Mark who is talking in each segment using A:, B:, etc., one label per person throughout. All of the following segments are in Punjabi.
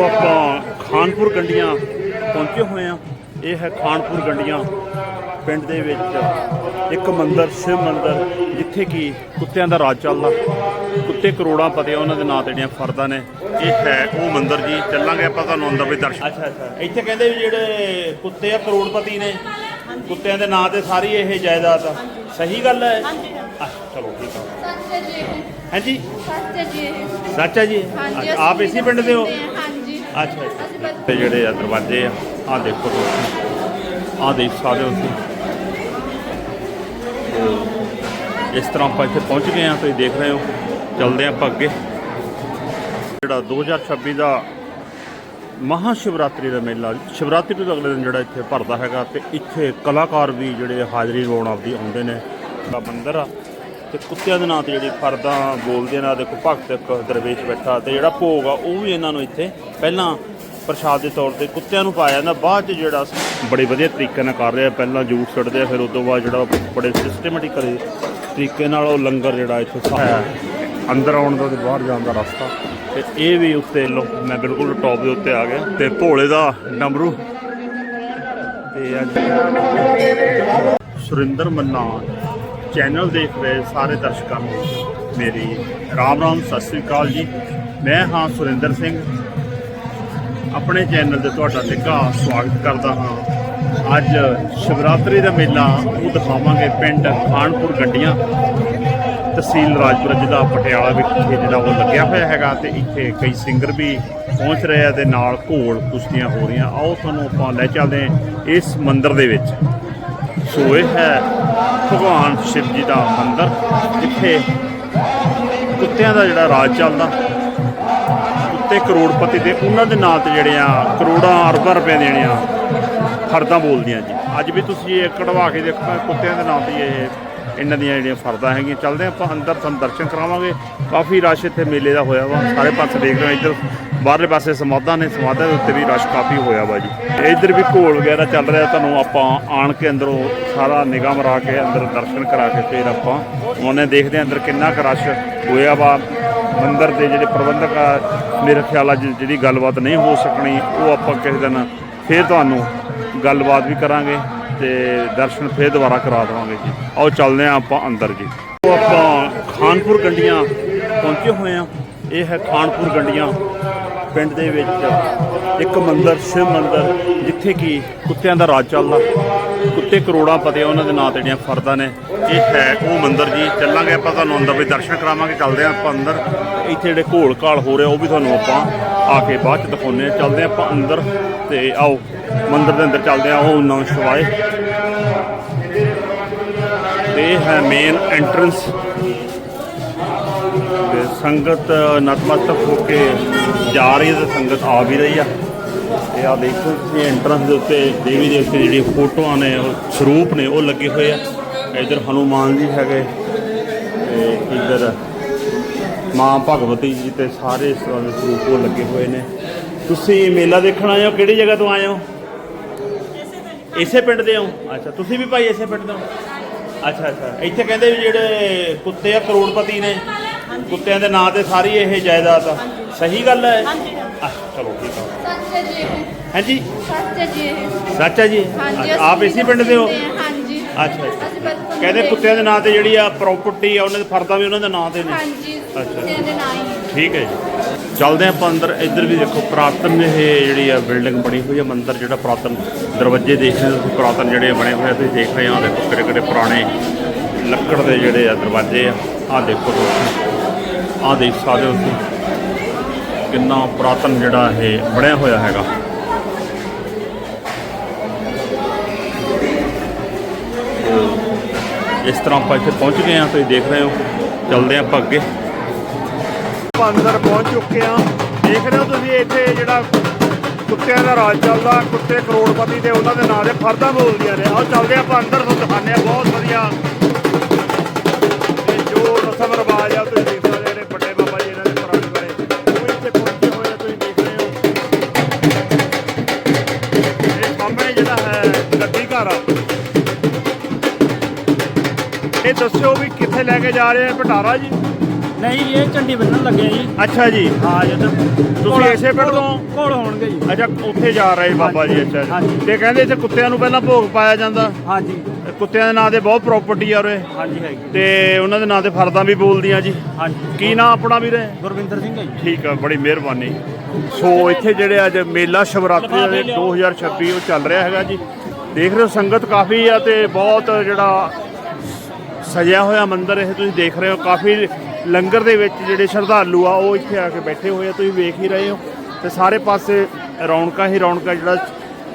A: ਉਹ ਆਪਾਂ ਖਾਨਪੁਰ ਗੰਡੀਆਂ ਪਹੁੰਚੇ ਹੋਏ ਆ ਇਹ ਹੈ ਖਾਨਪੁਰ ਗੰਡੀਆਂ ਪਿੰਡ ਦੇ ਵਿੱਚ। ਇੱਕ ਮੰਦਿਰ ਸ਼ਿਵ ਮੰਦਿਰ ਜਿੱਥੇ ਕਿ ਕੁੱਤਿਆਂ ਦਾ ਰਾਜ ਚੱਲਦਾ। ਕੁੱਤੇ ਕਰੋੜਾਂ ਪਤੇ ਆ ਉਹਨਾਂ ਦੇ ਨਾਂ ਤੇ ਜਿਹੜੀਆਂ ਫਰਦਾਂ ਨੇ ਇਹ ਹੈ ਉਹ ਮੰਦਿਰ ਜੀ। ਚੱਲਾਂਗੇ ਆਪਾਂ ਤੁਹਾਨੂੰ ਅੰਦਰ ਵੀ ਦਰਸ਼ਨ। ਅੱਛਾ ਅੱਛਾ। ਇੱਥੇ ਕਹਿੰਦੇ ਵੀ ਜਿਹੜੇ ਕੁੱਤੇ ਆ ਕਰੋੜਪਤੀ ਨੇ ਕੁੱਤਿਆਂ ਦੇ ਨਾਂ ਤੇ ਸਾਰੀ ਇਹ ਜਾਇਦਾਦ ਆ। ਸਹੀ ਗੱਲ ਹੈ? ਚਲੋ ਠੀਕ ਆ।
B: ਸੱਚ ਹੈ ਜੀ।
A: ਹਾਂਜੀ?
B: ਸੱਚ ਹੈ ਜੀ।
A: ਸੱਚ ਹੈ ਜੀ? ਆਪ ਇਸੇ ਪਿੰਡ ਦੇ ਹੋ। ਅੱਛਾ ਅੱਛਾ। ਤੇ ਜਿਹੜੇ ਆ ਦਰਵਾਜ਼ੇ ਆ ਆ ਦੇਖੋ ਤੁਸੀਂ। ਆ ਦੇਖ ਸਕਦੇ ਹੋ ਤੁਸੀਂ। ਇਸ ਤਰ੍ਹਾਂ ਆਪਾਂ ਇੱਥੇ ਪਹੁੰਚ ਗਏ ਆ ਤੁਸੀਂ ਦੇਖ ਰਹੇ ਹੋ। ਚੱਲਦੇ ਆ ਆਪਾਂ ਅੱਗੇ। ਜਿਹੜਾ 2026 ਦਾ ਮਹਾ ਸ਼ਿਵਰਾਤਰੀ ਦਾ ਮੇਲਾ, ਸ਼ਿਵਰਾਤਰੀ ਤੋਂ ਅਗਲੇ ਦਿਨ ਜਿਹੜਾ ਇੱਥੇ ਭਰਦਾ ਹੈਗਾ, ਤੇ ਇੱਥੇ ਕਲਾਕਾਰ ਵੀ ਜਿਹੜੇ ਹਾਜ਼ਰੀ ਲਾਉਣ ਆਪਦੀ ਆਉਂਦੇ ਨੇ। ਦਾ ਮੰਦਿਰ ਆ। ਤੇ ਕੁੱਤਿਆਂ ਦੇ ਨਾਂ ਤੇ ਜਿਹੜੀ ਫਰਦਾਂ ਬੋਲਦੇ ਨੇ ਦੇਖੋ ਭਗਤ ਇੱਕ ਦਰਵੇਸ਼ ਬੈਠਾ ਤੇ ਜਿਹੜਾ ਭੋਗ ਆ ਉਹ ਵੀ ਇਹਨਾਂ ਨੂੰ ਇੱਥੇ ਪਹਿਲਾਂ ਪ੍ਰਸ਼ਾਦ ਦੇ ਤੌਰ ਤੇ ਕੁੱਤਿਆਂ ਨੂੰ ਪਾਇਆ ਜਾਂਦਾ। ਬਾਅਦ ਚ ਜਿਹੜਾ ਬੜੇ ਵਧੀਆ ਤਰੀਕੇ ਨਾਲ ਕਰ ਰਿਹਾ। ਪਹਿਲਾਂ ਜੂਸ ਛੱਡਦੇ ਆ ਫਿਰ ਉਸ ਤੋਂ ਬਾਅਦ ਜਿਹੜਾ ਬੜੇ ਸਿਸਟਮੈਟਿਕਲੀ ਤਰੀਕੇ ਨਾਲ ਉਹ ਲੰਗਰ ਜਿਹੜਾ ਇੱਥੇ ਸਾ- ਹੈ। ਅੰਦਰ ਆਉਣ ਦਾ ਤੇ ਬਾਹਰ ਜਾਣ ਦਾ ਰਸਤਾ। ਤੇ ਇਹ ਵੀ ਉੱਤੇ ਲੋ ਮੈਂ ਬਿਲਕੁਲ ਟੌਪ ਦੇ ਉੱਤੇ ਆ ਗਿਆ। ਤੇ ਭੋਲੇ ਦਾ ਡਮਰੂ। ਤੇ ਅੱਜ ਸੁਰਿੰਦਰ ਮੰਨਾ ਚੈਨਲ ਦੇਖ ਰਹੇ ਸਾਰੇ ਦਰਸ਼ਕਾਂ ਨੂੰ, ਮੇਰੀ ਰਾਮ ਰਾਮ, ਸਤਿ ਸ੍ਰੀ ਅਕਾਲ ਜੀ। ਮੈਂ ਹਾਂ ਸੁਰਿੰਦਰ ਸਿੰਘ। ਆਪਣੇ ਚੈਨਲ ਤੇ ਤੁਹਾਡਾ ਨਿੱਘਾ ਸਵਾਗਤ ਕਰਦਾ ਹਾਂ। ਅੱਜ ਸ਼ਿਵਰਾਤਰੀ ਦਾ ਮੇਲਾ ਉਹ ਦਿਖਾਵਾਂਗੇ, ਪਿੰਡ ਖਾਨਪੁਰ ਗੱਡੀਆਂ, ਤਹਿਸੀਲ ਰਾਜਪੁਰਾ ਜ਼ਿਲ੍ਹਾ ਪਟਿਆਲਾ ਵਿਖੇ ਜਿਹੜਾ ਉਹ ਲੱਗਿਆ ਹੋਇਆ ਹੈਗਾ ਤੇ ਇੱਥੇ ਕਈ ਸਿੰਗਰ ਵੀ ਪਹੁੰਚ ਰਹੇ ਆ ਤੇ ਨਾਲ ਘੋਲ ਕੁਸ਼ਤੀਆਂ ਹੋ ਰਹੀਆਂ। ਆਓ ਤੁਹਾਨੂੰ ਆਪਾਂ ਲੈ ਚੱਲਦੇ ਹਾਂ ਇਸ ਮੰਦਿਰ ਦੇ ਵਿੱਚ। ਸੋ ਇਹ ਹੈ। ਭਗਵਾਨ ਸ਼ਿਵ ਜੀ ਦਾ ਮੰਦਿਰ। ਜਿੱਥੇ ਕੁੱਤਿਆਂ ਦਾ ਜਿਹੜਾ ਰਾਜ ਚੱਲਦਾ। ਕੁੱਤੇ ਕਰੋੜਪਤੀ ਦੇ ਉਹਨਾਂ ਦੇ ਨਾਂ ਤੇ ਜਿਹੜੇ ਆ ਕਰੋੜਾਂ ਅਰਬਾਂ ਰੁਪਏ ਦੇਣੀਆਂ ਫਰਦਾਂ ਬੋਲਦੀਆਂ ਜੀ। ਅੱਜ ਵੀ ਤੁਸੀਂ ਇਹ ਕਢਵਾ ਕੇ ਦੇਖੋ, ਕੁੱਤਿਆਂ ਦੇ ਨਾਂ ਤੇ ਇਹ ਇਹਨਾਂ ਦੀਆਂ ਜਿਹੜੀਆਂ ਫਰਦਾਂ ਹੈਗੀਆਂ, ਚੱਲਦੇ ਆਪਾਂ ਅੰਦਰ, ਤੁਹਾਨੂੰ ਦਰਸ਼ਨ ਕਰਾਵਾਂਗੇ। ਕਾਫੀ ਰਸ਼ ਇੱਥੇ ਮੇਲੇ ਦਾ ਹੋਇਆ ਵਾ, ਸਾਰੇ ਪਾਸੇ ਦੇਖ ਰਹੇ ਹੋ, ਇੱਧਰ ਬਾਹਰਲੇ ਪਾਸੇ ਸਮਾਧਾਂ ਨੇ, ਸਮਾਧਾਂ ਦੇ ਉੱਤੇ ਵੀ ਰਸ਼ ਕਾਫੀ ਹੋਇਆ ਵਾ ਜੀ। ਇੱਧਰ ਵੀ ਘੋਲ ਵਗੈਰਾ ਚੱਲ ਰਿਹਾ, ਤੁਹਾਨੂੰ ਆਪਾਂ ਆਣ ਕੇ ਅੰਦਰੋਂ ਸਾਰਾ ਨਿਗਾਹ ਮਰਾ ਕੇ ਅੰਦਰ ਦਰਸ਼ਨ ਕਰਾ ਕੇ ਫਿਰ ਆਪਾਂ ਉਹਨੇ ਦੇਖਦੇ ਹਾਂ ਅੰਦਰ ਕਿੰਨਾ ਕੁ ਰਸ਼ ਹੋਇਆ ਵਾ। ਮੰਦਿਰ ਦੇ ਜਿਹੜੇ ਪ੍ਰਬੰਧਕ ਆ, ਮੇਰੇ ਖਿਆਲ ਆ ਜਿਹੜੀ ਗੱਲਬਾਤ ਨਹੀਂ ਹੋ ਸਕਣੀ, ਉਹ ਆਪਾਂ ਕਿਸੇ ਦਿਨ ਫਿਰ ਤੁਹਾਨੂੰ ਗੱਲਬਾਤ ਵੀ ਕਰਾਂਗੇ ਤੇ ਦਰਸ਼ਨ ਫਿਰ ਦੁਬਾਰਾ ਕਰਾ ਦੇਵਾਂਗੇ ਜੀ। ਆਓ ਚੱਲਦੇ ਹਾਂ ਆਪਾਂ ਅੰਦਰ ਜੀ। ਉਹ ਆਪਾਂ ਖਾਨਪੁਰ ਗੰਡੀਆਂ ਪਹੁੰਚੇ ਹੋਏ ਆ। ਇਹ ਹੈ ਖਾਨਪੁਰ ਗੰਡੀਆਂ ਪਿੰਡ ਦੇ ਵਿੱਚ। ਇੱਕ ਮੰਦਿਰ, ਸ਼ਿਵ ਮੰਦਿਰ, ਜਿੱਥੇ ਕਿ ਕੁੱਤਿਆਂ ਦਾ ਰਾਜ ਚੱਲਦਾ। ਕੁੱਤੇ ਕਰੋੜਾਂ ਪਤੇ ਉਹਨਾਂ ਦੇ ਨਾਂ ਤੇ ਜਿਹੜੀਆਂ ਫਰਦਾਂ ਨੇ, ਇਹ ਹੈ ਉਹ ਮੰਦਿਰ ਜੀ। ਚੱਲਾਂਗੇ ਆਪਾਂ ਤੁਹਾਨੂੰ ਅੰਦਰ ਵੀ, ਦਰਸ਼ਨ ਕਰਾਵਾਂਗੇ, ਚੱਲਦੇ ਹਾਂ ਆਪਾਂ ਅੰਦਰ। ਇੱਥੇ ਜਿਹੜੇ ਘੋਲ ਘਾਲ ਹੋ ਰਿਹਾ, ਉਹ ਵੀ ਤੁਹਾਨੂੰ ਆਪਾਂ ਆ ਕੇ ਬਾਅਦ ਚ ਦਿਖਾਉਂਦੇ ਹਾਂ। ਚੱਲਦੇ ਹਾਂ ਆਪਾਂ ਅੰਦਰ ਤੇ ਆਓ, ਮੰਦਿਰ ਦੇ ਅੰਦਰ ਚੱਲਦੇ ਹਾਂ। ਉਹ ਨੌ ਸ਼ਿਵਾਏ। ਤੇ ਹੈ ਮੇਨ ਐਂਟਰੈਂਸ ਤੇ ਸੰਗਤ ਨਤਮਸਤਕ ਹੋ ਕੇ ਜਾ ਰਹੀ ਹੈ ਤੇ ਸੰਗਤ ਆ ਵੀ ਰਹੀ ਆ। ਇਹ ਆ ਦੇਖੋ ਤੁਸੀਂ ਐਂਟਰੈਂਸ ਦੇ ਉੱਤੇ ਦੇਵੀ ਦੇਵਤੇ ਦੀ ਜਿਹੜੀਆਂ ਫੋਟੋਆਂ ਨੇ ਉਹ ਸਰੂਪ ਨੇ ਉਹ ਲੱਗੇ ਹੋਏ ਆ। ਇਧਰ ਹਨੂਮਾਨ ਜੀ ਹੈਗੇ ਤੇ ਇਧਰ ਮਾਂ ਭਗਵਤੀ ਜੀ ਤੇ ਸਾਰੇ ਇਸ ਤਰ੍ਹਾਂ ਦੇ ਸਰੂਪ ਉਹ ਲੱਗੇ ਹੋਏ ਨੇ। ਤੁਸੀਂ ਮੇਲਾ ਦੇਖਣ ਆਏ ਹੋ? ਕਿਹੜੀ ਜਗ੍ਹਾ ਤੋਂ ਆਏ ਹੋ? ਇਸੇ ਪਿੰਡ ਦੇ ਹੋ? ਅੱਛਾ ਤੁਸੀਂ ਵੀ ਭਾਈ ਇਸੇ ਪਿੰਡ ਦੇ ਹੋ? ਅੱਛਾ ਅੱਛਾ। ਇੱਥੇ ਕਹਿੰਦੇ ਵੀ ਜਿਹੜੇ ਕੁੱਤੇ ਆ ਕਰੋੜਪਤੀ ਨੇ। ਕੁੱਤਿਆਂ ਦੇ ਨਾਂ ਤੇ ਸਾਰੀ ਇਹ ਜਾਇਦਾਦ ਆ। ਸਹੀ ਗੱਲ ਹੈ
B: ਹਾਂਜੀ
A: ਅੱਛਾ, ਚਲੋ ਠੀਕ ਆ
B: ਸੱਚ ਹੈ ਜੀ ਇਹ।
A: ਹਾਂਜੀ?
B: ਸੱਚ ਹੈ ਜੀ ਇਹ।
A: ਸੱਚ ਹੈ ਜੀ?
B: ਹਾਂਜੀ
A: ਅੱਛਾ,
B: ਅਸੀਂ
A: ਆਪ ਇਸੇ ਪਿੰਡ ਦੇ ਹੋ?
B: ਹਾਂਜੀ।
A: ਅੱਛਾ ਅੱਛਾ।
B: ਅਸੀਂ ਬਚਪਨ
A: ਕਹਿੰਦੇ ਕੁੱਤਿਆਂ ਦੇ ਨਾਂ ਤੇ ਜਿਹੜੀ ਆ ਪ੍ਰਾਪਰਟੀ ਆ ਉਹਨਾਂ ਦੇ ਫਰਦਾਂ ਵੀ ਉਹਨਾਂ ਦੇ ਨਾਂ ਤੇ ਨੇ।
B: ਹਾਂਜੀ
A: ਅੱਛਾ।
B: ਕੁੱਤਿਆਂ ਦੇ ਨਾਂ ਹੀ
A: ਠੀਕ ਹੈ ਜੀ। ਚੱਲਦੇ ਆਪਾਂ ਅੰਦਰ। ਇੱਧਰ ਵੀ ਦੇਖੋ ਪੁਰਾਤਨ ਇਹ ਜਿਹੜੀ ਆ ਬਿਲਡਿੰਗ ਬਣੀ ਹੋਈ ਆ ਮੰਦਿਰ ਜਿਹੜਾ ਪੁਰਾਤਨ ਦਰਵਾਜ਼ੇ ਦੇਖ ਰਹੇ ਹੋ ਤੁਸੀਂ ਪੁਰਾਤਨ ਜਿਹੜੇ ਬਣੇ ਹੋਏ ਆ ਤੁਸੀਂ ਦੇਖ ਰਹੇ ਹੋ ਦੇਖੋ ਕਿਹੜੇ ਕਿਹੜੇ ਪੁਰਾਣੇ ਲੱਕੜ ਦੇ ਜਿਹੜੇ ਆ ਦਰਵਾਜ਼ੇ ਆ। ਆਹ ਦੇਖੋ ਤੁਸੀਂ ਆਹ ਦੇਖ ਸਕਦੇ ਹੋ ਤੁਸੀਂ ਕਿੰਨਾ ਪੁਰਾਤਨ ਜਿਹੜਾ ਇਹ ਬਣਿਆ ਹੋਇਆ ਹੈਗਾ। ਇਸ ਤਰ੍ਹਾਂ ਆਪਾਂ ਇੱਥੇ ਪਹੁੰਚ ਗਏ ਆ ਤੁਸੀਂ ਦੇਖ ਰਹੇ ਹੋ। ਚੱਲਦੇ ਹਾਂ ਆਪਾਂ ਅੱਗੇ। ਆਪਾਂ ਅੰਦਰ ਪਹੁੰਚ ਚੁੱਕੇ ਆ ਦੇਖ ਰਹੇ ਹੋ ਤੁਸੀਂ ਇੱਥੇ ਜਿਹੜਾ ਕੁੱਤਿਆਂ ਦਾ ਰਾਜ ਚੱਲਦਾ, ਕੁੱਤੇ ਕਰੋੜਪਤੀ ਤੇ ਉਹਨਾਂ ਦੇ ਨਾਂ ਦੇ ਫਰਦਾਂ ਬੋਲਦੀਆਂ ਨੇ। ਆਓ ਚੱਲਦੇ ਆਪਾਂ ਅੰਦਰ, ਤੁਹਾਨੂੰ ਦਿਖਾਉਂਦੇ ਆ ਬਹੁਤ ਵਧੀਆ। ਤੇ ਜੋ ਰਸਮ ਰਿਵਾਜ ਆ, ਤੁਸੀਂ ਦੇਖ ਸਕਦੇ ਨੇ ਵੱਡੇ ਬਾਬਾ ਜੀ ਇਹਨਾਂ ਦੇ ਪੁਰਾਣੇ ਬਾਰੇ ਉਹ ਇੱਥੇ ਪਹੁੰਚੇ ਹੋਏ ਆ, ਤੁਸੀਂ ਦੇਖ ਰਹੇ ਹੋ। ਇਹ ਸਾਹਮਣੇ ਜਿਹੜਾ ਹੈ, ਗੱਡੀ ਘਰ ਆ। ਇਹ ਦੱਸਿਓ ਵੀ ਕਿੱਥੇ ਲੈ ਕੇ ਜਾ ਰਹੇ ਆ ਭਟਾਰਾ ਜੀ?
C: ਨਹੀਂ ਇਹ ਝੰਡੀ ਬੰਨਣ ਲੱਗੇ ਜੀ।
A: ਅੱਛਾ ਜੀ।
C: ਹਾਂ ਜੀ
A: ਤੁਸੀਂ ਇਸੇ ਪਿੰਡ ਤੋਂ?
C: ਕੋਲ ਹੋਣਗੇ ਜੀ।
A: ਅੱਛਾ ਉੱਥੇ ਜਾ ਰਹੇ ਬਾਬਾ ਜੀ ਅੱਛਾ ਜੀ।
C: ਹਾਂਜੀ।
A: ਤੇ ਕਹਿੰਦੇ ਇੱਥੇ ਕੁੱਤਿਆਂ ਨੂੰ ਪਹਿਲਾਂ ਭੋਗ ਪਾਇਆ ਜਾਂਦਾ।
C: ਹਾਂਜੀ।
A: ਕੁੱਤਿਆਂ ਦੇ ਨਾਂ ਤੇ ਬਹੁਤ ਪ੍ਰਾਪਰਟੀ ਆ ਉਰੇ।
C: ਹਾਂਜੀ ਹੈਗੀ।
A: ਤੇ ਉਹਨਾਂ ਦੇ ਨਾਂ ਤੇ ਫਰਦਾਂ ਵੀ ਬੋਲਦੀਆਂ ਜੀ।
C: ਹਾਂਜੀ।
A: ਕੀ ਨਾਂ ਆਪਣਾ ਵੀਰੇ?
C: ਗੁਰਵਿੰਦਰ ਸਿੰਘ ਹੈ ਜੀ।
A: ਠੀਕ ਆ ਬੜੀ ਮਿਹਰਬਾਨੀ। ਸੋ ਇੱਥੇ ਜਿਹੜੇ ਅੱਜ ਮੇਲਾ ਸ਼ਿਵਰਾਤਰੀ ਦੇ 2026 ਉਹ ਚੱਲ ਰਿਹਾ ਹੈਗਾ ਜੀ। ਦੇਖ ਰਹੇ ਹੋ ਸੰਗਤ ਕਾਫੀ ਆ ਤੇ ਬਹੁਤ ਜਿਹੜਾ ਸਜਿਆ ਹੋਇਆ ਮੰਦਿਰ ਇਹ ਤੁਸੀਂ ਦੇਖ ਰਹੇ ਹੋ, ਕਾਫੀ ਲੰਗਰ ਦੇ ਵਿੱਚ ਜਿਹੜੇ ਸ਼ਰਧਾਲੂ ਆ, ਉਹ ਇੱਥੇ ਆ ਕੇ ਬੈਠੇ ਹੋਏ ਆ, ਤੁਸੀਂ ਵੇਖ ਹੀ ਰਹੇ ਹੋ। ਤੇ ਸਾਰੇ ਪਾਸੇ ਰੌਣਕਾਂ ਹੀ ਰੌਣਕਾਂ, ਜਿਹੜਾ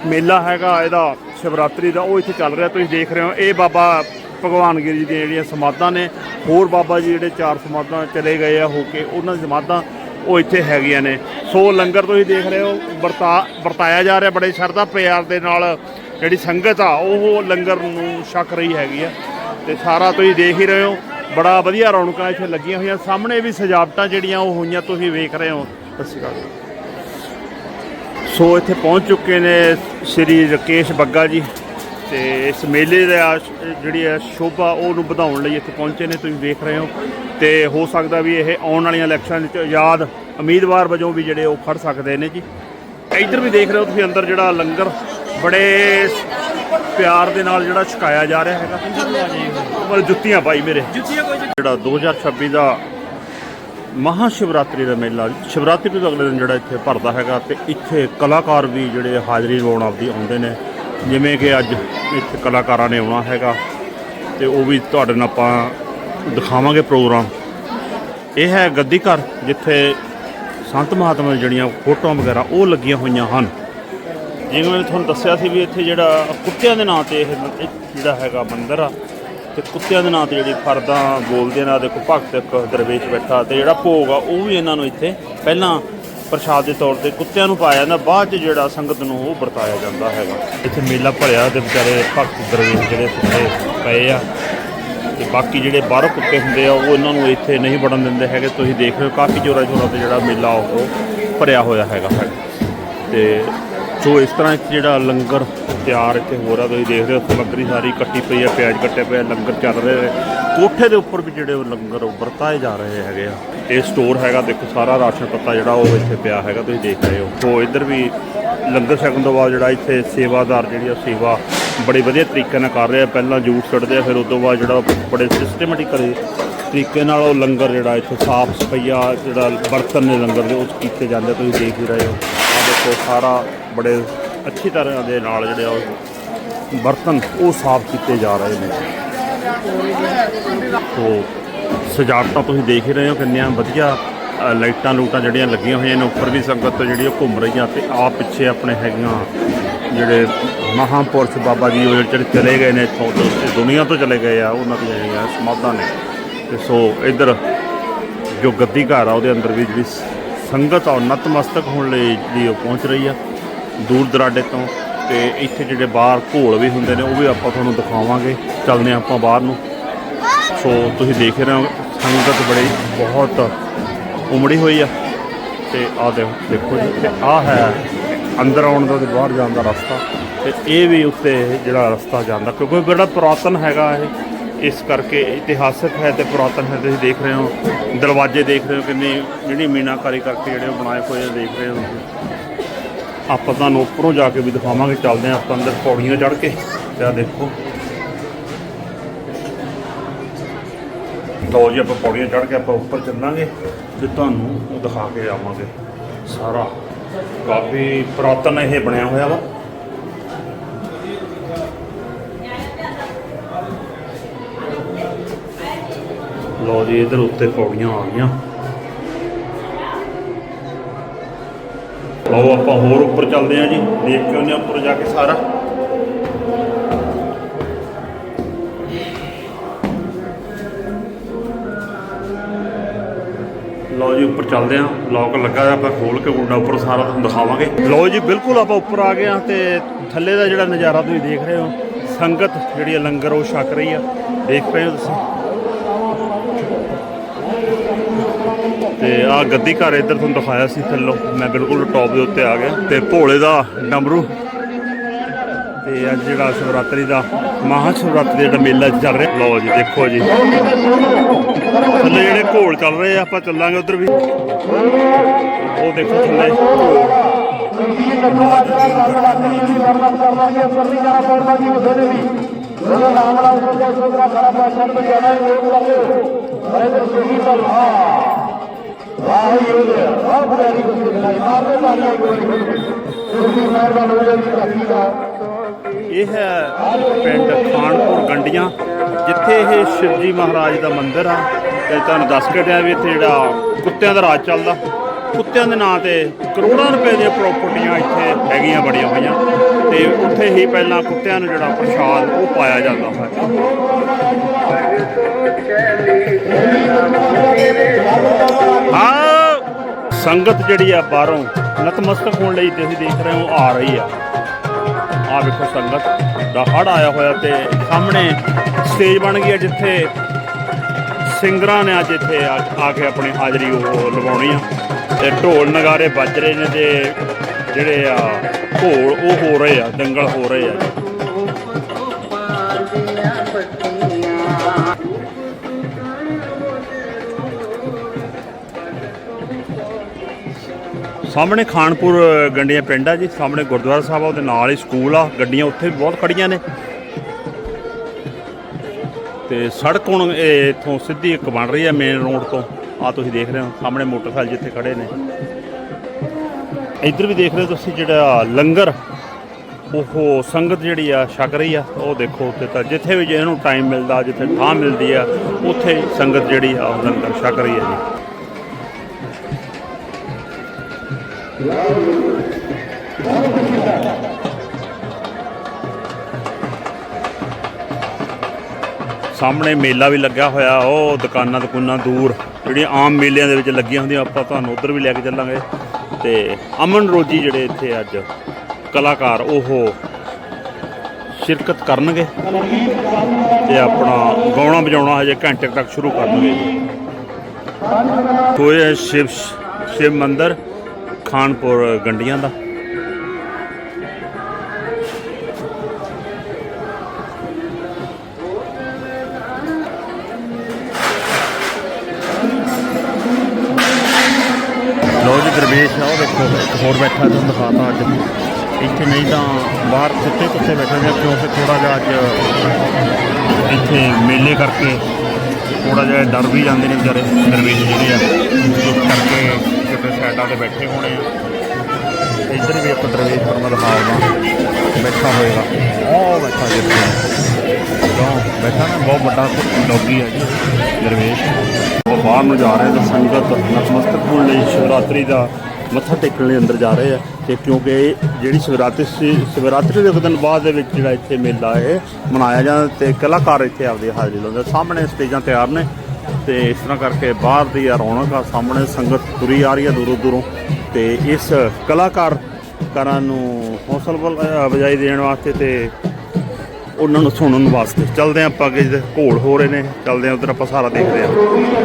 A: ਮੇਲਾ ਹੈਗਾ, ਇਹਦਾ ਸ਼ਿਵਰਾਤਰੀ ਦਾ, ਉਹ ਇੱਥੇ ਚੱਲ ਰਿਹਾ, ਤੁਸੀਂ ਦੇਖ ਰਹੇ ਹੋ। ਇਹ ਬਾਬਾ ਭਗਵਾਨਗਿਰੀ ਜੀ ਦੀਆਂ ਜਿਹੜੀਆਂ ਸਮਾਧਾਂ ਨੇ, ਹੋਰ ਬਾਬਾ ਜੀ ਜਿਹੜੇ ਚਾਰ ਸਮਾਧਾਂ ਚਲੇ ਗਏ ਆ ਹੋ ਕੇ, ਉਹਨਾਂ ਦੀ ਸਮਾਧਾਂ ਉਹ ਇੱਥੇ ਹੈਗੀਆਂ ਨੇ। ਸੋ ਲੰਗਰ ਤੁਸੀਂ ਦੇਖ ਰਹੇ ਹੋ, ਵਰਤਾ, ਵਰਤਾਇਆ ਜਾ ਰਿਹਾ, ਬੜੇ ਸ਼ਰਧਾ ਪਿਆਰ ਦੇ ਨਾਲ ਜਿਹੜੀ ਸੰਗਤ ਆ, ਉਹ ਲੰਗਰ ਨੂੰ ਛਕ ਰਹੀ ਹੈਗੀ ਆ। ਤੇ ਸਾਰਾ ਤੁਸੀਂ ਦੇਖ ਹੀ ਰਹੇ ਹੋ। ਬੜਾ ਵਧੀਆ ਰੌਣਕਾਂ ਇੱਥੇ ਲੱਗੀਆਂ ਹੋਈਆਂ। ਸਾਹਮਣੇ ਵੀ ਸਜਾਵਟਾਂ ਜਿਹੜੀਆਂ ਉਹ ਹੋਈਆਂ, ਤੁਸੀਂ ਵੇਖ ਰਹੇ ਹੋ। ਸਤਿ ਸ਼੍ਰੀ ਅਕਾਲ। ਸੋ ਇੱਥੇ ਪਹੁੰਚ ਚੁੱਕੇ ਨੇ ਸ਼੍ਰੀ ਰਕੇਸ਼ ਬੱਗਾ ਜੀ ਤੇ ਇਸ ਮੇਲੇ ਦਾ ਜਿਹੜੀ ਹੈ ਸ਼ੋਭਾ ਉਹਨੂੰ ਵਧਾਉਣ ਲਈ ਇੱਥੇ ਪਹੁੰਚੇ ਨੇ, ਤੁਸੀਂ ਵੇਖ ਰਹੇ ਹੋ। ਤੇ ਹੋ ਸਕਦਾ ਵੀ ਇਹ ਆਉਣ ਵਾਲੀਆਂ ਇਲੈਕਸ਼ਨ ਵਿੱਚ ਆਜ਼ਾਦ ਉਮੀਦਵਾਰ ਵਜੋਂ ਵੀ ਜਿਹੜੇ ਉਹ ਖੜ ਸਕਦੇ ਨੇ ਜੀ। ਇੱਧਰ ਵੀ ਦੇਖ ਰਹੇ ਹੋ ਤੁਸੀਂ ਅੰਦਰ ਜਿਹੜਾ ਲੰਗਰ ਬੜੇ ਪਿਆਰ ਦੇ ਨਾਲ ਜਿਹੜਾ ਛਕਾਇਆ ਜਾ ਰਿਹਾ ਹੈਗਾ। ਪਰ ਜੁੱਤੀਆਂ ਪਾਈ ਮੇਰੇ। ਜਿਹੜਾ 2026 ਦਾ ਮਹਾ ਸ਼ਿਵਰਾਤਰੀ ਦਾ ਮੇਲਾ ਸ਼ਿਵਰਾਤਰੀ ਤੋਂ ਅਗਲੇ ਦਿਨ ਜਿਹੜਾ ਇੱਥੇ ਭਰਦਾ ਹੈਗਾ ਤੇ ਇੱਥੇ ਕਲਾਕਾਰ ਵੀ ਜਿਹੜੇ ਹਾਜ਼ਰੀ ਲਾਉਣ ਆਪਦੀ ਆਉਂਦੇ ਨੇ। ਜਿਵੇਂ ਕਿ ਅੱਜ ਇੱਥੇ ਕਲਾਕਾਰਾਂ ਨੇ ਆਉਣਾ ਹੈਗਾ ਤੇ ਉਹ ਵੀ ਤੁਹਾਡੇ ਨਾਲ ਆਪਾਂ ਦਿਖਾਵਾਂਗੇ ਪ੍ਰੋਗਰਾਮ। ਇਹ ਹੈ ਗੱਦੀ ਘਰ ਜਿੱਥੇ ਸੰਤ ਮਹਾਤਮਾ ਜਿਹੜੀਆਂ ਫੋਟੋਆਂ ਵਗੈਰਾ ਉਹ ਲੱਗੀਆਂ ਹੋਈਆਂ ਹਨ। ਜਿਵੇਂ ਮੈਂ ਤੁਹਾਨੂੰ ਦੱਸਿਆ ਸੀ ਵੀ ਇੱਥੇ ਜਿਹੜਾ ਕੁੱਤਿਆਂ ਦੇ ਨਾਂ ਤੇ ਇਹ ਜਿਹੜਾ ਹੈਗਾ ਮੰਦਿਰ ਆ, ਤੇ ਕੁੱਤਿਆਂ ਦੇ ਨਾਂ ਤੇ ਜਿਹੜੀ ਫਰਦਾਂ ਬੋਲਦੇ ਨੇ ਦੇਖੋ ਭਗਤ ਇੱਕ ਦਰਵੇਸ਼ ਬੈਠਾ ਤੇ ਜਿਹੜਾ ਭੋਗ ਆ, ਉਹ ਵੀ ਇਹਨਾਂ ਨੂੰ ਇੱਥੇ ਪਹਿਲਾਂ ਪ੍ਰਸ਼ਾਦ ਦੇ ਤੌਰ ਤੇ ਕੁੱਤਿਆਂ ਨੂੰ ਪਾਇਆ ਜਾਂਦਾ, ਬਾਅਦ ਚ ਜਿਹੜਾ ਸੰਗਤ ਨੂੰ ਉਹ ਵਰਤਾਇਆ ਜਾਂਦਾ ਹੈਗਾ। ਇੱਥੇ ਮੇਲਾ ਭਰਿਆ ਤੇ ਵਿਚਾਰੇ ਭਗਤ ਦਰਵੇਸ਼ ਜਿਹੜੇ ਸੁੱਤੇ ਪਏ ਆ, ਤੇ ਬਾਕੀ ਜਿਹੜੇ ਬਾਹਰੋਂ ਕੁੱਤੇ ਹੁੰਦੇ ਆ, ਉਹ ਇਹਨਾਂ ਨੂੰ ਇੱਥੇ ਨਹੀਂ ਵੜਨ ਦਿੰਦੇ ਹੈਗੇ। ਤੁਸੀਂ ਦੇਖ ਰਹੇ ਹੋ, ਕਾਫੀ ਜੋਰਾਂ ਜੋਰਾਂ ਤੇ ਜਿਹੜਾ ਮੇਲਾ ਉਹ ਭਰਿਆ ਹੋਇਆ ਹੈਗਾ। ਤੇ ਸੋ ਇਸ ਤਰ੍ਹਾਂ ਇੱਕ ਜਿਹੜਾ ਲੰਗਰ ਤਿਆਰ ਇੱਥੇ ਹੋ ਰਿਹਾ, ਤੁਸੀਂ ਦੇਖ ਰਹੇ ਹੋ ਸਮੱਗਰੀ ਸਾਰੀ ਕੱਟੀ ਪਈ ਹੈ, ਪਿਆਜ਼ ਕੱਟਿਆ ਪਏ ਆ, ਲੰਗਰ ਚੱਲ ਰਿਹਾ ਹੈ ਕੋਠੇ ਦੇ ਉੱਪਰ ਵੀ ਜਿਹੜੇ ਉਹ ਲੰਗਰ ਉਹ ਵਰਤਾਏ ਜਾ ਰਹੇ ਹੈਗੇ ਆ। ਇਹ ਸਟੋਰ ਹੈਗਾ, ਦੇਖੋ ਸਾਰਾ ਰਾਸ਼ਨ ਪੱਤਾ ਜਿਹੜਾ ਉਹ ਇੱਥੇ ਪਿਆ ਹੈਗਾ, ਤੁਸੀਂ ਦੇਖ ਰਹੇ ਹੋ। ਸੋ ਇੱਧਰ ਵੀ ਲੰਗਰ ਛਕਣ ਤੋਂ ਬਾਅਦ ਜਿਹੜਾ ਇੱਥੇ ਸੇਵਾਦਾਰ ਜਿਹੜੀ ਆ, ਸੇਵਾ ਬੜੇ ਵਧੀਆ ਤਰੀਕੇ ਨਾਲ ਕਰ ਰਿਹਾ ਪਹਿਲਾਂ ਜੂਸ ਕੱਢਦੇ ਆ, ਫਿਰ ਉਸ ਤੋਂ ਬਾਅਦ ਜਿਹੜਾ ਬੜੇ ਸਿਸਟਮੈਟਿਕਲੀ ਤਰੀਕੇ ਨਾਲ ਉਹ ਲੰਗਰ ਜਿਹੜਾ ਇੱਥੇ ਸਾਫ਼ ਸਫਾਈਆ ਜਿਹੜਾ ਬਰਤਨ ਨੇ ਲੰਗਰ ਦੇ, ਉਹ ਕੀਤੇ ਜਾਂਦੇ ਤੁਸੀਂ ਦੇਖ ਹੀ ਰਹੇ ਹੋ। ਆਹ ਦੇਖੋ ਸਾਰਾ ਬੜੇ ਅੱਛੀ ਤਰ੍ਹਾਂ ਦੇ ਨਾਲ ਜਿਹੜੇ ਆ ਉਹ ਬਰਤਨ ਉਹ ਸਾਫ਼ ਕੀਤੇ ਜਾ ਰਹੇ ਨੇ। ਸੋ ਸਜਾਵਟਾਂ ਤੁਸੀਂ ਦੇਖ ਹੀ ਰਹੇ ਹੋ ਕਿੰਨੀਆਂ ਵਧੀਆ ਲਾਈਟਾਂ ਲੂਟਾਂ ਜਿਹੜੀਆਂ ਲੱਗੀਆਂ ਹੋਈਆਂ ਨੇ। ਉੱਪਰ ਵੀ ਸੰਗਤ ਜਿਹੜੀ ਉਹ ਘੁੰਮ ਰਹੀਆਂ ਤੇ ਆ ਪਿੱਛੇ ਆਪਣੇ ਹੈਗੀਆਂ ਜਿਹੜੇ ਮਹਾਂਪੁਰਸ਼ ਬਾਬਾ ਜੀ, ਉਹ ਜਿਹੜੇ ਚਲੇ ਗਏ ਨੇ ਇੱਥੋਂ ਦੁਨੀਆ ਤੋਂ ਚਲੇ ਗਏ ਆ, ਉਹਨਾਂ ਦੀਆਂ ਜਿਹੜੀਆਂ ਸਮਾਧਾਂ ਨੇ। ਤੇ ਸੋ ਇੱਧਰ ਜੋ ਗੱਦੀ ਘਰ ਆ, ਉਹਦੇ ਅੰਦਰ ਵੀ ਜਿਹੜੀ ਸੰਗਤ ਆ, ਉਹ ਨਤਮਸਤਕ ਹੋਣ ਲਈ ਜਿਹੜੀ ਉਹ ਪਹੁੰਚ ਰਹੀ ਆ। ਦੂਰ ਦਰਾਡੇ ਤੋਂ ਤੇ ਇੱਥੇ ਜਿਹੜੇ ਬਾਹਰ ਘੋਲ ਵੀ ਹੁੰਦੇ ਨੇ, ਉਹ ਵੀ ਆਪਾਂ ਤੁਹਾਨੂੰ ਦਿਖਾਵਾਂਗੇ। ਚੱਲਦੇ ਹਾਂ ਆਪਾਂ ਬਾਹਰ ਨੂੰ। ਸੋ ਤੁਸੀਂ ਦੇਖ ਰਹੇ ਹੋ ਸੰਗਤ ਬੜੀ ਬਹੁਤ ਉਮੜੀ ਹੋਈ ਆ। ਤੇ ਆ ਦੇਖੋ ਜੀ, ਤੇ ਆ ਹੈ, ਅੰਦਰ ਆਉਣ ਦਾ ਤੇ ਬਾਹਰ ਜਾਣ ਦਾ ਰਸਤਾ। ਤੇ ਇਹ ਵੀ ਉੱਤੇ ਜਿਹੜਾ ਰਸਤਾ ਜਾਂਦਾ, ਕਿਉਂਕਿ ਬੜਾ ਪੁਰਾਤਨ ਹੈਗਾ ਇਹ। ਇਸ ਕਰਕੇ ਇਤਿਹਾਸਕ ਹੈ ਤੇ ਪੁਰਾਤਨ ਹੈ, ਤੁਸੀਂ ਦੇਖ ਰਹੇ ਹੋ, ਦਰਵਾਜ਼ੇ ਦੇਖ ਰਹੇ ਹੋ, ਕਿੰਨੀ ਜਿਹੜੀ ਮੀਨਾਕਾਰੀ ਕਰਕੇ ਜਿਹੜੇ ਉਹ ਬਣਾਏ ਹੋਏ ਆ, ਦੇਖ ਰਹੇ ਹੋ। ਆਪਾਂ ਤੁਹਾਨੂੰ ਉੱਪਰੋਂ ਜਾ ਕੇ ਵੀ ਦਿਖਾਵਾਂਗੇ, ਚੱਲਦੇ ਹਾਂ ਆਪਾਂ ਅੰਦਰ ਪੌੜੀਆਂ ਚੜ੍ਹ ਕੇ। ਤੇ ਆਹ ਦੇਖੋ। ਲਓ ਜੀ, ਆਪਾਂ ਪੌੜੀਆਂ ਚੜ੍ਹ ਕੇ ਆਪਾਂ ਉੱਪਰ ਚੱਲਾਂਗੇ ਤੇ ਤੁਹਾਨੂੰ ਦਿਖਾ ਕੇ ਆਵਾਂਗੇ ਸਾਰਾ। ਕਾਫੀ ਪੁਰਾਤਨ ਇਹ ਬਣਿਆ ਹੋਇਆ ਵਾ। ਲਓ ਜੀ, ਇਧਰ ਉੱਤੇ ਪੌੜੀਆਂ ਆ ਗਈਆਂ। ਲਓ ਆਪਾਂ ਹੋਰ ਉੱਪਰ ਚੱਲਦੇ ਹਾਂ ਜੀ, ਦੇਖ ਕੇ ਆਉਂਦੇ ਉੱਪਰ ਜਾ ਕੇ ਸਾਰਾ। ਲਓ ਜੀ, ਉੱਪਰ ਚੱਲਦੇ ਆਂ ਲੌਕ ਲੱਗਾ ਆਪਾਂ ਖੋਲ ਕੇ ਗੁੰਡਾ ਉੱਪਰ ਸਾਰਾ ਤੁਹਾਨੂੰ ਦਿਖਾਵਾਂਗੇ। ਲਓ ਜੀ, ਬਿਲਕੁਲ ਆਪਾਂ ਉੱਪਰ ਆ ਗਏ ਆਂ ਤੇ ਥੱਲੇ ਦਾ ਜਿਹੜਾ ਨਜ਼ਾਰਾ ਤੁਸੀਂ ਦੇਖ ਰਹੇ ਹੋ, ਸੰਗਤ ਜਿਹੜੀ ਹੈ ਲੰਗਰ ਉਹ ਛਕ ਰਹੀ ਆ ਦੇਖ ਰਹੇ ਹੋ ਤੁਸੀਂ? ਤੇ ਆ ਗੱਦੀ ਘਰ ਇੱਧਰ ਤੁਹਾਨੂੰ ਦਿਖਾਇਆ ਸੀ ਥੱਲੋਂ। ਮੈਂ ਬਿਲਕੁਲ ਟੌਪ ਦੇ ਉੱਤੇ ਆ ਗਿਆ। ਤੇ ਭੋਲੇ ਦਾ ਡਮਰੂ। ਤੇ ਅੱਜ ਜਿਹੜਾ ਸ਼ਿਵਰਾਤਰੀ ਦਾ ਮਹਾ ਸ਼ਿਵਰਾਤਰੀ ਜਿਹੜਾ ਮੇਲਾ ਚੱਲ ਰਿਹਾ। ਲਓ ਜੀ, ਦੇਖੋ ਜੀ। ਥੱਲੇ ਜਿਹੜੇ ਘੋਲ ਚੱਲ ਰਹੇ ਆ, ਆਪਾਂ ਚੱਲਾਂਗੇ ਉਧਰ ਵੀ। ਉਹ ਦੇਖੋ ਥੱਲੇ। ਘੋਲ ਇਹ ਇਹ ਹੈ ਪਿੰਡ ਖਾਨਪੁਰ ਗੰਡੀਆਂ, ਜਿੱਥੇ ਇਹ ਸ਼ਿਵਜੀ ਮਹਾਰਾਜ ਦਾ ਮੰਦਿਰ ਆ। ਤੇ ਤੁਹਾਨੂੰ ਦੱਸ ਕੇ ਦਿਆਂ ਵੀ ਇੱਥੇ ਜਿਹੜਾ ਕੁੱਤਿਆਂ ਦਾ ਰਾਜ ਚੱਲਦਾ। ਕੁੱਤਿਆਂ ਦੇ ਨਾਂ ਤੇ ਕਰੋੜਾਂ ਰੁਪਏ ਦੀਆਂ ਪ੍ਰਾਪਰਟੀਆਂ ਇੱਥੇ ਹੈਗੀਆਂ, ਬੜੀਆਂ ਹੋਈਆਂ। ਤੇ ਉੱਥੇ ਹੀ ਪਹਿਲਾਂ ਕੁੱਤਿਆਂ ਨੂੰ ਜਿਹੜਾ ਪ੍ਰਸ਼ਾਦ ਉਹ ਪਾਇਆ ਜਾਂਦਾ ਹੈ ਹਾਂ ਸੰਗਤ ਜਿਹੜੀ ਆ ਬਾਹਰੋਂ ਨਤਮਸਤਕ ਹੋਣ ਲਈ ਤੁਸੀਂ ਦੇਖ ਰਹੇ ਹੋ, ਆ ਰਹੀ ਆ। ਆ ਵੇਖੋ ਸੰਗਤ ਦਾ ਹੜ ਆਇਆ ਹੋਇਆ ਤੇ ਸਾਹਮਣੇ ਸਟੇਜ ਬਣ ਗਈ ਹੈ ਜਿੱਥੇ ਸਿੰਗਰਾਂ ਨੇ ਅੱਜ ਇੱਥੇ ਆ ਆ ਕੇ ਆਪਣੀ ਹਾਜ਼ਰੀ ਉਹ ਲਵਾਉਣੀ ਆ। ਤੇ ਢੋਲ ਨਗਾਰੇ ਵੱਜ ਰਹੇ ਨੇ ਤੇ ਜਿਹੜੇ ਆ ਢੋਲ, ਉਹ ਹੋ ਰਹੇ ਆ ਦੰਗਲ ਹੋ ਰਹੇ ਆ। ਸਾਹਮਣੇ ਖਾਨਪੁਰ ਗੰਡੀਆਂ ਪਿੰਡ ਆ ਜੀ, ਸਾਹਮਣੇ ਗੁਰਦੁਆਰਾ ਸਾਹਿਬ ਆ, ਉਹਦੇ ਨਾਲ ਹੀ ਸਕੂਲ ਆ, ਗੱਡੀਆਂ ਉੱਥੇ ਵੀ ਬਹੁਤ ਖੜੀਆਂ ਨੇ। ਤੇ ਸੜਕ ਹੁਣ ਇਹ ਇੱਥੋਂ ਸਿੱਧੀ ਇੱਕ ਬਣ ਰਹੀ ਹੈ ਮੇਨ ਰੋਡ ਤੋਂ। ਆ ਤੁਸੀਂ ਦੇਖ ਰਹੇ ਹੋ, ਸਾਹਮਣੇ ਮੋਟਰਸਾਈਕਲ ਜਿੱਥੇ ਖੜੇ ਨੇ। ਇੱਧਰ ਵੀ ਦੇਖ ਰਹੇ ਹੋ ਤੁਸੀਂ ਜਿਹੜਾ ਲੰਗਰ ਉਹ ਸੰਗਤ ਜਿਹੜੀ ਆ, ਛਕ ਰਹੀ ਆ, ਉਹ ਦੇਖੋ ਉੱਥੇ ਤਾਂ ਜਿੱਥੇ ਵੀ ਜਿਹਨੂੰ ਟਾਈਮ ਮਿਲਦਾ, ਜਿੱਥੇ ਥਾਂ ਮਿਲਦੀ ਆ, ਉੱਥੇ ਸੰਗਤ ਜਿਹੜੀ ਆ, ਉਹ ਲੰਗਰ ਛਕ ਰਹੀ ਆ ਜੀ। ਸਾਹਮਣੇ ਮੇਲਾ ਵੀ ਲੱਗਿਆ ਹੋਇਆ, ਉਹ ਦੁਕਾਨਾਂ ਦੁਕਾਨਾਂ ਦੂਰ। ਜਿਹੜੀਆਂ ਆਮ ਮੇਲਿਆਂ ਦੇ ਵਿੱਚ ਲੱਗੀਆਂ ਹੁੰਦੀਆਂ, ਆਪਾਂ ਤੁਹਾਨੂੰ ਉਧਰ ਵੀ ਲੈ ਕੇ ਚੱਲਾਂਗੇ। ਤੇ ਅਮਨ ਰੋਜੀ ਜਿਹੜੇ ਇੱਥੇ ਅੱਜ ਕਲਾਕਾਰ, ਉਹ ਸ਼ਿਰਕਤ ਕਰਨਗੇ ਤੇ ਆਪਣਾ ਗਾਉਣਾ ਵਜਾਉਣਾ ਹਜੇ ਘੰਟੇ ਤੱਕ ਸ਼ੁਰੂ ਕਰਨਗੇ। ਕੋਈ ਸ਼ਿਵ ਸ਼ਿਵ ਮੰਦਿਰ, ਖਾਨਪੁਰ ਗੰਡੀਆਂ ਦਾ। ਡਰ ਵੀ ਜਾਂਦੇ ਨੇ ਵਿਚਾਰੇ, ਦਰਵੇਸ਼ ਜਿਹੜੇ ਆ, ਇਸ ਕਰਕੇ ਕਿਤੇ ਸਾਈਡਾਂ ਤੇ ਬੈਠੇ ਹੋਣੇ ਆ। ਇੱਧਰ ਵੀ ਇੱਕ ਦਰਵੇਸ਼ ਪਰ ਦਿਖਾਉਂਦਾ ਬੈਠਾ ਹੋਏਗਾ। ਉਹ ਬੈਠਾ ਜੀ ਕਿਉਂ ਬੈਠਾ ਨਾ, ਬਹੁਤ ਵੱਡਾ ਡੌਗੀ ਹੈ ਜੀ, ਦਰਵੇਸ਼। ਉਹ ਬਾਹਰ ਨੂੰ ਜਾ ਰਹੇ ਤੇ ਸੰਗਤ ਨਤਮਸਤਕ ਹੋਣ ਲਈ ਸ਼ਿਵਰਾਤਰੀ ਦਾ ਮੱਥਾ ਟੇਕਣ ਲਈ ਅੰਦਰ ਜਾ ਰਹੇ ਆ। ਤੇ ਕਿਉਂਕਿ ਜਿਹੜੀ ਸ਼ਿਵਰਾਤਰੀ ਸੀ, ਸ਼ਿਵਰਾਤਰੀ ਦੇ ਦਿਨ ਬਾਅਦ ਦੇ ਵਿੱਚ ਜਿਹੜਾ ਇੱਥੇ ਮੇਲਾ ਹੈ ਮਨਾਇਆ ਜਾਂਦਾ ਤੇ ਕਲਾਕਾਰ ਇੱਥੇ ਆਪਦੇ ਹਾਜ਼ਰੀ ਲਾਉਂਦੇ ਸਾਹਮਣੇ ਸਟੇਜਾਂ ਤਿਆਰ ਨੇ। ਤੇ ਇਸ ਤਰ੍ਹਾਂ ਕਰਕੇ ਬਾਹਰ ਦੀ ਆ ਰੌਣਕ ਆ ਸਾਹਮਣੇ ਸੰਗਤ ਤੁਰੀ ਆ ਰਹੀ ਆ ਦੂਰੋਂ ਦੂਰੋਂ ਤੇ ਇਸ ਕਲਾਕਾਰ ਕਾਰਾਂ ਨੂੰ ਹੌਸਲਾ ਬਲ- ਦੇਣ ਵਾਸਤੇ ਤੇ ਉਹਨਾਂ ਨੂੰ ਸੁਣਨ ਵਾਸਤੇ। ਚੱਲਦੇ ਹਾਂ ਆਪਾਂ ਅੱਗੇ ਜਿਹਦੇ ਘੋਲ ਹੋ ਰਹੇ ਨੇ, ਚੱਲਦੇ ਹਾਂ ਉਧਰ ਆਪਾਂ ਸਾਰਾ ਦੇਖਦੇ ਹਾਂ।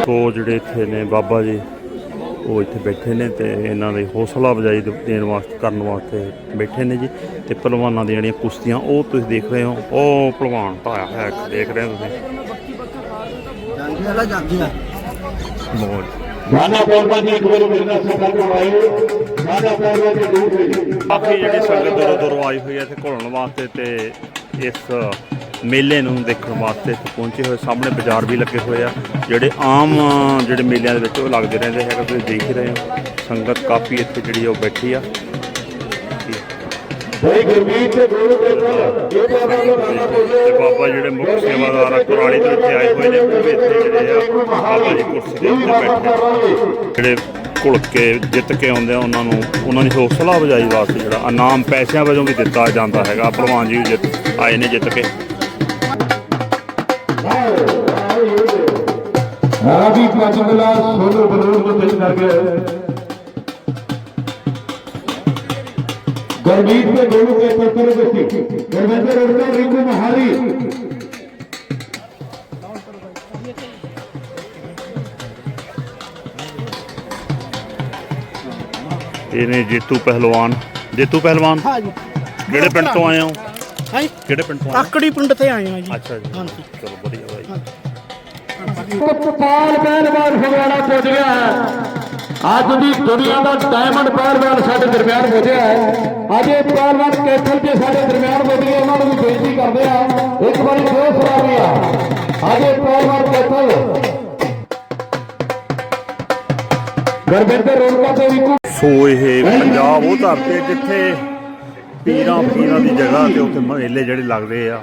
A: ਸੋ ਜਿਹੜੇ ਇੱਥੇ ਨੇ ਬਾਬਾ ਜੀ, ਉਹ ਇੱਥੇ ਬੈਠੇ ਨੇ ਤੇ ਇਹਨਾਂ ਦੇ ਹੌਸਲਾ ਵਜਾਈ ਦੇਣ ਵਾਸਤੇ, ਕਰਨ ਵਾਸਤੇ ਬੈਠੇ ਨੇ ਜੀ। ਤੇ ਪਹਿਲਵਾਨਾਂ ਦੀਆਂ ਜਿਹੜੀਆਂ ਕੁਸ਼ਤੀਆਂ, ਉਹ ਤੁਸੀਂ ਦੇਖ ਰਹੇ ਹੋ। ਉਹ ਪਹਿਲਵਾਨ ਧਾਇਆ ਹੈ ਇੱਕ ਦੇਖ ਰਹੇ ਹੋ ਤੁਸੀਂ।
C: ਵਾਲਾ ਜਾਂਦੀ ਆ
A: ਮੌਜ
D: ਰਾਣਾ ਪੌਰਬਾ ਜੀ ਇੱਕ ਵਾਰ ਮੇਰੇ ਨਾਲ ਸੰਪਰਕ ਬਣਾਏ ਰਾਣਾ ਪੌਰਬਾ ਦੇ ਦੂਰ ਹੋਏ
A: ਕਾਫੀ ਜਿਹੜੀ ਸੰਗਤ ਦੂਰੋਂ ਦੂਰੋਂ ਆਈ ਹੋਈ ਹੈ ਇੱਥੇ ਘੁਲਣ ਵਾਸਤੇ ਤੇ ਇਸ ਮੇਲੇ ਨੂੰ ਦੇਖਣ ਵਾਸਤੇ ਇੱਥੇ ਪਹੁੰਚੇ ਹੋਏ ਸਾਹਮਣੇ ਬਾਜ਼ਾਰ ਵੀ ਲੱਗੇ ਹੋਏ ਆ। ਜਿਹੜੇ ਆਮ ਜਿਹੜੇ ਮੇਲਿਆਂ ਦੇ ਵਿੱਚ ਉਹ ਲੱਗਦੇ ਰਹਿੰਦੇ ਹੈਗਾ ਤੁਸੀਂ ਦੇਖ ਹੀ ਰਹੇ ਹੋ। ਸੰਗਤ ਕਾਫੀ ਇੱਥੇ ਜਿਹੜੀ ਉਹ ਬੈਠੀ ਆ।
D: ਭਾਈ ਗੁਰਮੀਤ ਤੇ ਗੁਰੂ ਦੇ ਨਾਲ ਇਹ ਬਾਬਾ
A: ਤੇ ਜਿਹੜੇ ਮੁੱਖ ਸੇਵਾਦਾਰ ਆ ਕੁਰਾਲੀ ਤੋਂ ਇੱਥੇ ਆਏ ਹੋਏ ਨੇ ਉਹ ਵੀ ਇੱਥੇ ਜਿਹੜੇ ਆ ਬਾਬਾ ਜੀ ਕੁਰਸੀ ਦੇ ਉੱਤੇ ਬੈਠੇ ਜਿਹੜੇ ਘੁਲ ਕੇ ਜਿੱਤ ਕੇ ਆਉਂਦੇ ਆ ਉਹਨਾਂ ਨੂੰ ਉਹਨਾਂ ਦੀ ਹੌਸਲਾ ਵਜਾਈ ਵਾਸਤੇ ਜਿਹੜਾ ਇਨਾਮ ਪੈਸਿਆਂ ਵਜੋਂ ਵੀ ਦਿੱਤਾ ਜਾਂਦਾ ਹੈਗਾ। ਭਲਵਾਨ ਜੀ ਜਿੱਤ ਆਏ ਨੇ ਜਿੱਤ ਕੇ।
D: ਰਾਵੀ ਪੰਜਮਲਾ ਸੋਨੂ ਬਲੂਰ ਨੂੰ ਤਿਲ ਕਰ ਗਏ ਗੁਰਮੀਤ ਤੇ ਗੁਰੂ ਕੇ ਪੁੱਤਰ ਬਸੀ ਗੁਰਵਿੰਦਰ ਉਰਤਾ ਰਿੰਕੂ ਮਹਾਰੀ।
A: ਇਹ ਨੇ ਜੇਤੂ ਪਹਿਲਵਾਨ। ਜੇਤੂ ਪਹਿਲਵਾਨ
C: ਹਾਂ ਜੀ।
A: ਕਿਹੜੇ ਪਿੰਡ ਤੋਂ ਆਏ ਹੋ?
C: ਹਾਂ?
A: ਕਿਹੜੇ ਪਿੰਡ ਤੋਂ ਆਏ
C: ਤਾਕੜੀ ਪਿੰਡ ਤੇ ਆਏ ਆ ਜੀ।
A: ਅੱਛਾ ਜੀ।
C: ਹਾਂਜੀ।
A: ਚਲੋ ਵਧੀਆ ਬਾਈ।
D: ਪਾਲ ਪਹਿਲਵਾਨ ਫਗਵਾੜਾ ਪਹੁੰਚ ਗਿਆ। ਹੈ ਅੱਜ ਦੀ ਦੁਨੀਆ ਦਾ ਡਾਇਮੰਡ ਪਹਿਲਵਾਨ ਸਾਡੇ ਦਰਮਿਆਨ ਪਹੁੰਚਿਆ ਹੈ। ਅੱਜ ਇਹ ਪਹਿਲਵਾਨ ਕੈਥਲ ਦੇ ਸਾਡੇ ਦਰਮਿਆਨ ਪਹੁੰਚ ਗਏ ਉਹਨਾਂ ਨੂੰ ਵੀ ਬੇਨਤੀ ਕਰਦੇ ਆ ਇੱਕ ਵਾਰੀ ਫੇਰ ਸਲਾਮੀ ਆ ਅੱਜ ਇਹ ਪਹਿਲਵਾਨ ਕੈਥਲ। ਤੇ ਵੀ
A: ਸੋ ਇਹ ਪੰਜਾਬ ਉਹ ਧਰਤੀ ਹੈ ਜਿੱਥੇ ਪੀਰਾਂ ਪੀਰਾਂ ਦੀ ਜਗ੍ਹਾ ਤੇ ਉੱਥੇ ਮੇਲੇ ਜਿਹੜੇ ਲੱਗਦੇ ਆ।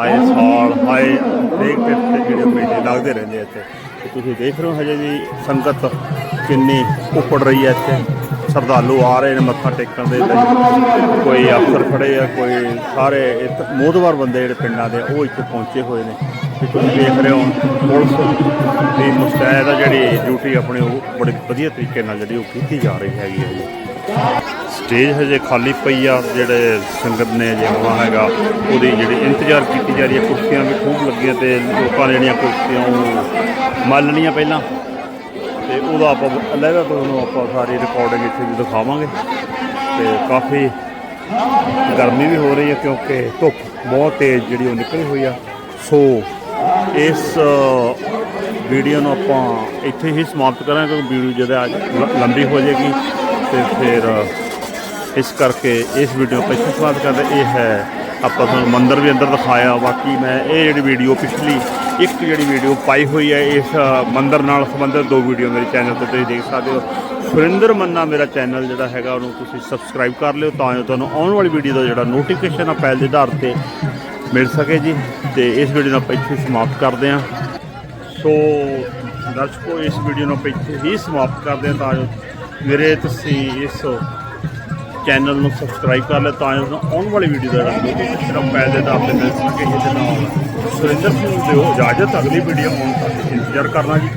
A: ਆਏ ਸਾਲ, ਆਏ ਹਰੇਕ ਤੇ ਜਿਹੜੇ ਮੇਲੇ ਲੱਗਦੇ ਰਹਿੰਦੇ ਇੱਥੇ। ਤੇ ਤੁਸੀਂ ਦੇਖ ਰਹੇ ਹੋ ਹਜੇ ਵੀ ਸੰਗਤ ਕਿੰਨੀ ਉੱਪੜ ਰਹੀ ਹੈ ਇੱਥੇ। ਸਰਦਾਲੂ ਆ ਰਹੇ ਨੇ ਮੱਥਾ ਟੇਕਣ ਦੇ ਲਈ। ਕੋਈ ਅਫਸਰ ਖੜੇ ਆ, ਕੋਈ ਸਾਰੇ ਇੱਥੇ ਮੋਦਵਾਰ ਬੰਦੇ ਜਿਹੜੇ ਪਿੰਡਾਂ ਦੇ ਉਹ ਇੱਥੇ ਪਹੁੰਚੇ ਹੋਏ ਨੇ। ਤੇ ਤੁਸੀਂ ਦੇਖ ਰਹੇ ਹੋ ਪੁਲਿਸ ਦੀ ਮੁਸਤੈਦ ਆ ਜਿਹੜੀ ਡਿਊਟੀ ਆਪਣੀ ਉਹ ਬੜੇ ਵਧੀਆ ਤਰੀਕੇ ਨਾਲ ਜਿਹੜੀ ਉਹ ਕੀਤੀ ਜਾ ਰਹੀ ਹੈਗੀ ਹੈ ਜੀ। ਸਟੇਜ ਹਜੇ ਖਾਲੀ ਪਈ ਆ, ਜਿਹੜੇ ਸੰਗਤ ਨੇ, ਜੇ ਆਉਣਾ ਹੈਗਾ, ਉਹਦੀ ਜਿਹੜੀ ਇੰਤਜ਼ਾਰ ਕੀਤੀ ਜਾ ਰਹੀ ਹੈ, ਕੁਰਸੀਆਂ ਵੀ ਖੂਬ ਲੱਗੀਆਂ ਤੇ ਲੋਕਾਂ ਨੇ ਜਿਹੜੀਆਂ ਕੁਰਸੀਆਂ, ਉਹ ਮੱਲਣੀਆਂ ਪਹਿਲਾਂ। ਤੇ ਉਹਦਾ ਆਪਾਂ ਅਲੱਗਾ ਤੋਂ ਉਹਨੂੰ ਆਪਾਂ ਸਾਰੀ ਰਿਕਾਰਡਿੰਗ ਇੱਥੇ ਵੀ ਦਿਖਾਵਾਂਗੇ। ਤੇ ਕਾਫੀ ਗਰਮੀ ਵੀ ਹੋ ਰਹੀ ਹੈ, ਕਿਉਂਕਿ ਧੁੱਪ ਬਹੁਤ ਤੇਜ਼ ਜਿਹੜੀ ਉਹ ਨਿਕਲੀ ਹੋਈ ਆ। ਸੋ ਇਸ ਵੀਡੀਓ ਨੂੰ ਆਪਾਂ ਇੱਥੇ ਹੀ ਸਮਾਪਤ ਕਰਾਂਗੇ, ਕਿਉਂਕਿ ਵੀਡੀਓ ਜਿਹੜਾ ਅੱਜ ਲ- ਲੰਬੀ ਹੋ ਜਾਏਗੀ ਤੇ ਫਿਰ ਇਸ ਕਰਕੇ ਇਸ ਵੀਡੀਓ ਨੂੰ ਇੱਥੇ ਸਮਾਪਤ ਕਰਦੇ ਇਹ ਹੈ ਆਪਾਂ ਤੁਹਾਨੂੰ ਮੰਦਿਰ ਵੀ ਅੰਦਰ ਦਿਖਾਇਆ ਬਾਕੀ ਮੈਂ ਇਹ ਜਿਹੜੀ ਵੀਡੀਓ ਪਿਛਲੀ ਇੱਕ ਜਿਹੜੀ ਵੀਡੀਓ ਪਾਈ ਹੋਈ ਹੈ ਇਸ ਅ, ਮੰਦਿਰ ਨਾਲ ਸੰਬੰਧਿਤ ਦੋ ਵੀਡੀਓ ਮੇਰੇ ਚੈਨਲ ਤੇ ਤੁਸੀਂ ਦੇਖ ਸਕਦੇ ਹੋ। ਸੁਰਿੰਦਰ ਮੰਨਾ ਮੇਰਾ ਚੈਨਲ ਜਿਹੜਾ ਹੈਗਾ ਉਹਨੂੰ ਤੁਸੀਂ ਸਬਸਕ੍ਰਾਈਬ ਕਰ ਲਿਓ ਤਾਂ ਜੋ ਤੁਹਾਨੂੰ ਆਉਣ ਵਾਲੀ ਵੀਡੀਓ ਦਾ ਜਿਹੜਾ ਨੋਟੀਫਿਕੇਸ਼ਨ ਆ ਪਹਿਲ ਦੇ ਆਧਾਰ ਤੇ ਮਿਲ ਸਕੇ ਜੀ। ਤੇ ਇਸ ਵੀਡੀਓ ਨੂੰ ਆਪਾਂ ਇੱਥੇ ਸਮਾਪਤ ਕਰਦੇ ਹਾਂ। ਸੋ ਦਰਸ਼ਕੋ ਇਸ ਵੀਡੀਓ ਨੂੰ ਆਪਾਂ ਇੱਥੇ ਹੀ ਸਮਾਪਤ ਕਰਦੇ ਹਾਂ ਤਾਂ ਜੋ ਮੇਰੇ ਤੁਸੀਂ ਇਸ ਚੈਨਲ ਨੂੰ ਸਬਸਕ੍ਰਾਈਬ ਕਰ ਲਿਓ ਤਾਂ ਜੋ ਤੁਹਾਨੂੰ ਆਉਣ ਵਾਲੀ ਵੀਡੀਓ ਦਾ ਜਿਹੜਾ ਨੋਟੀਫਿਕੇਸ਼ਨ ਪਹਿਲ ਦੇ ਤੇ ਮਿਲ ਸਕੇ ਇਹਦੇ ਨਾਲ ਸੁਰਿੰਦਰ ਸਿੰਘ ਦਿਓ, ਇਜਾਜ਼ਤ, ਅਗਲੀ ਵੀਡੀਓ ਆਉਣ ਤੱਕ ਇੰਤਜ਼ਾਰ ਕਰਨਾ ਜੀ।